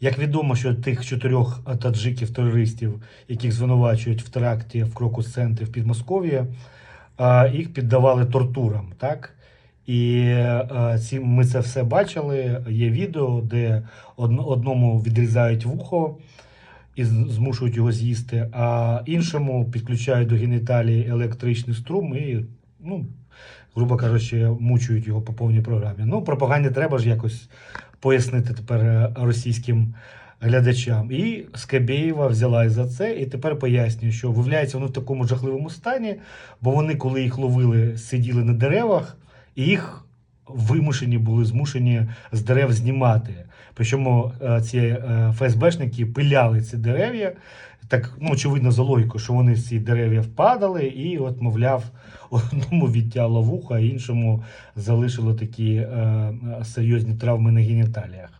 Як відомо, що тих чотирьох таджиків-терористів, яких звинувачують в теракті в Крокус-центрі в Підмосков'ї, їх піддавали тортурам. Так? І ці, ми це все бачили. Є відео, де одному відрізають вухо і змушують його з'їсти, а іншому підключають до геніталії електричний струм і, ну, грубо кажучи, мучують його по повній програмі. Ну, пропаганді треба ж якось пояснити тепер е, російським глядачам. І Скабєєва взялась за це і тепер пояснює, що виявляється, вони в такому жахливому стані, бо вони, коли їх ловили, сиділи на деревах, і їх вимушені були змушені з дерев знімати. Причому е, ці е, ФСБшники пиляли ці дерев'я. Так, ну, очевидно, за логікою, що вони ці дерев'я впадали, і, от, мовляв, одному відтяло вуха, а іншому залишило такі е, е, серйозні травми на геніталіях.